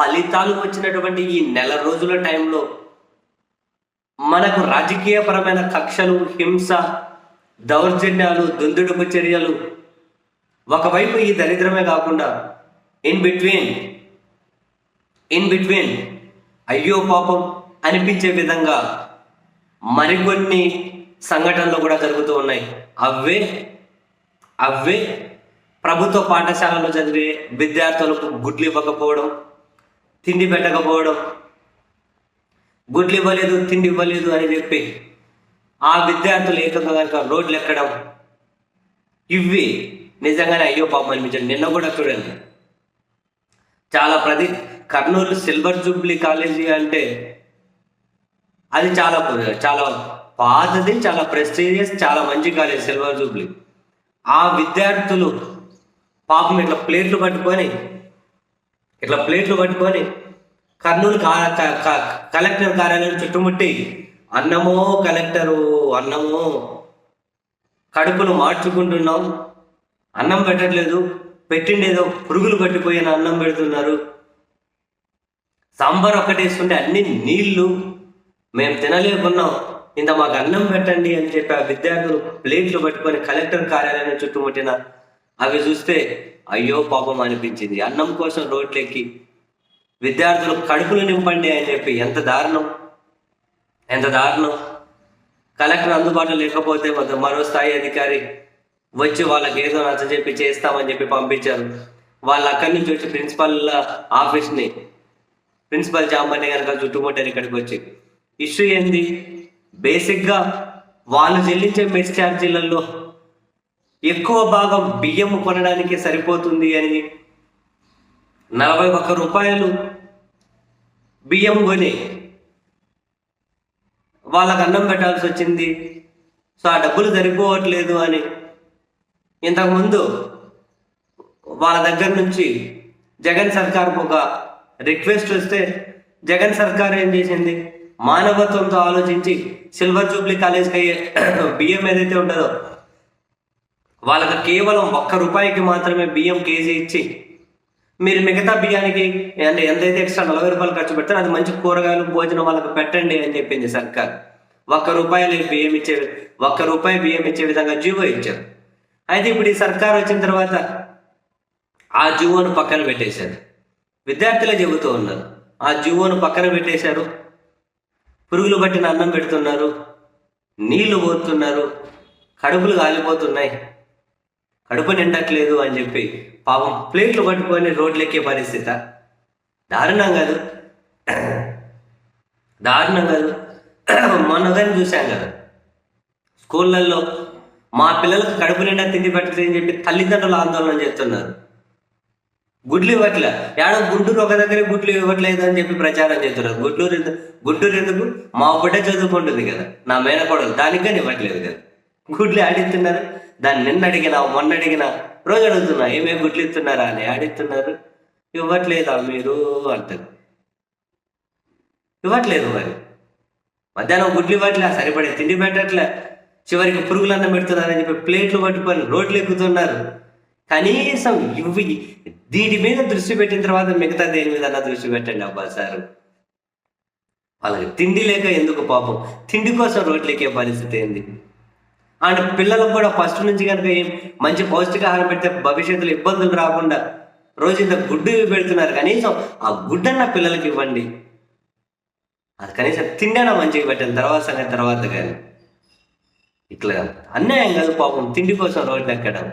ఫలితాలు వచ్చినటువంటి ఈ నెల రోజుల టైంలో మనకు రాజకీయపరమైన కక్షలు హింస దౌర్జన్యాలు దుందుడుపు చర్యలు ఒకవైపు ఈ దరిద్రమే కాకుండా ఇన్ బిట్వీన్ ఇన్ బిట్వీన్ అయ్యో పాపం అనిపించే విధంగా మరికొన్ని సంఘటనలు కూడా జరుగుతూ ఉన్నాయి. అవే అవే ప్రభుత్వ పాఠశాలలో చదివే విద్యార్థులకు గుడ్లు ఇవ్వకపోవడం తిండి పెట్టకపోవడం. గుడ్లు ఇవ్వలేదు తిండి ఇవ్వలేదు అని చెప్పి ఆ విద్యార్థులు ఏకంగా కనుక రోడ్లు ఎక్కడం. ఇవి నిజంగానే అయ్యో పాపం అనిపించండి. నిన్న కూడా చూడండి. చాలా ప్రతి కర్నూలు సిల్వర్ జూబ్లీ కాలేజీ అంటే అది చాలా చాలా పాతది చాలా ప్రెస్టీజియస్ చాలా మంచి కాలేజ్ సిల్వర్ జూబ్లీ. ఆ విద్యార్థులు పాపం ఇట్లా ప్లేట్లు పట్టుకొని ఇట్లా ప్లేట్లు పట్టుకొని కర్నూలు క- కలెక్టర్ కార్యాలయం చుట్టుముట్టి అన్నమో కలెక్టరు అన్నమో కడుపును మార్చుకుంటున్నాం. అన్నం పెట్టట్లేదు. పెట్టిండేదో పురుగులు పట్టిపోయిన అన్నం పెడుతున్నారు. సాంబార్ ఒక్కటేసుకుంటే అన్ని నీళ్ళు మేము తినలేకున్నాం. ఇంత మాకు అన్నం పెట్టండి అని చెప్పి ఆ విద్యార్థులు ప్లేట్లు పట్టుకొని కలెక్టర్ కార్యాలయం చుట్టుముట్టిన అవి చూస్తే అయ్యో పాపం అనిపించింది. అన్నం కోసం రోడ్లెక్కి. విద్యార్థులు కడుపులు నింపండి అని చెప్పి ఎంత దారుణం. ఎంత దారుణం. కలెక్టర్ అందుబాటులో లేకపోతే మరో స్థాయి అధికారి వచ్చి వాళ్ళకి ఏదో నచ్చ చెప్పి చేస్తామని చెప్పి పంపించారు. వాళ్ళు అక్కడి నుంచి వచ్చి ప్రిన్సిపల్ ఆఫీస్ని ప్రిన్సిపల్ చాంబర్ని కనుక చుట్టుముట్టారు ఇక్కడికి వచ్చి. ఇష్యూ ఏంది? బేసిక్గా వాళ్ళు చెల్లించే మెస్ ఛార్జీలలో ఎక్కువ భాగం బియ్యం కొనడానికి సరిపోతుంది అని నలభై ఒక్క రూపాయలు బియ్యం కొని వాళ్ళకు అన్నం పెట్టాల్సి వచ్చింది. సో ఆ డబ్బులు సరిపోవట్లేదు అని ఇంతకుముందు వాళ్ళ దగ్గర నుంచి జగన్ సర్కార్కు ఒక రిక్వెస్ట్ వస్తే జగన్ సర్కార్ ఏం చేసింది? మానవత్వంతో ఆలోచించి సిల్వర్ జూబ్లీ కాలేజ్కి అయ్యే బియ్యం ఏదైతే ఉంటుందో వాళ్ళకి కేవలం ఒక్క రూపాయికి మాత్రమే బియ్యం కేజీ ఇచ్చి మీరు మిగతా బియ్యానికి అంటే ఎంతైతే ఎక్స్ట్రా నలభై రూపాయలు ఖర్చు పెడతారో అది మంచి కూరగాయలు భోజనం వాళ్ళకి పెట్టండి అని చెప్పింది సర్కార్. ఒక్క రూపాయలు బియ్యం ఇచ్చే ఒక్క రూపాయి బియ్యం ఇచ్చే విధంగా జీవో ఇచ్చారు. అయితే ఇప్పుడు ఈ సర్కార్ వచ్చిన తర్వాత ఆ జీవోను పక్కన పెట్టేశారు. విద్యార్థులే చెబుతూ ఉన్నారు ఆ జీవోను పక్కన పెట్టేశారు. పురుగులు పట్టిన అన్నం పెడుతున్నారు నీళ్ళు పోతున్నారు కడుపులు కాలిపోతున్నాయి. కడుపు నిండట్లేదు అని చెప్పి పాపం ప్లేట్లు పట్టుకొని రోడ్లు ఎక్కే పరిస్థితి. దారుణం కాదు. దారుణం కాదు. మొన్నదని చూశాం కదా. స్కూళ్ళల్లో మా పిల్లలకు కడుపు నిండా తిండి పెట్టలేదు అని చెప్పి తల్లిదండ్రులు ఆందోళన చేస్తున్నారు. గుడ్లు ఇవ్వట్లే. ఏడో గుంటూరు ఒక దగ్గరే గుడ్లు ఇవ్వట్లేదు అని చెప్పి ప్రచారం చేస్తున్నారు. గుంటూరు గుంటూరు ఎందుకు? మా బిడ్డ చదువుకుంటుంది కదా. నా మేనకోడలు దానికి కానీ ఇవ్వట్లేదు కదా. గుడ్లు ఆడిస్తున్నారు. దాన్ని నిన్న అడిగినా మొన్న అడిగినా రోజు అడుగుతున్నా ఏమేం గుడ్లు ఇస్తున్నారా అని. ఆడిస్తున్నారు. ఇవ్వట్లేదా మీరు? అంటారు ఇవ్వట్లేదు మరి. మధ్యాహ్నం గుడ్లు ఇవ్వట్లే సరిపడే తిండి పెట్టట్లే. చివరికి పురుగులన్నం పెడుతున్నారని చెప్పి ప్లేట్లు పట్టుకొని రోడ్లు ఎక్కుతున్నారు. కనీసం ఇవి దీని మీద దృష్టి పెట్టిన తర్వాత మిగతా దేని మీద దృష్టి పెట్టండి అబ్బా సారు. వాళ్ళకి తిండి లేక ఎందుకు పాపం? తిండి కోసం రోడ్లు ఎక్కే పరిస్థితి ఏంది? అండ్ పిల్లలకు కూడా ఫస్ట్ నుంచి కనుక ఏం మంచి పౌష్టికాహారం పెడితే భవిష్యత్తులో ఇబ్బందులు రాకుండా రోజు ఇంత గుడ్డు పెడుతున్నారు. కనీసం ఆ గుడ్డన్న పిల్లలకి ఇవ్వండి. అది కనీసం తిండైనా మంచిగా పెట్టండి. తర్వాత సంగతి తర్వాత కానీ ఇట్లా అన్యాయం కాదు పాపం. తిండి కోసం రోడ్డు ఎక్కడం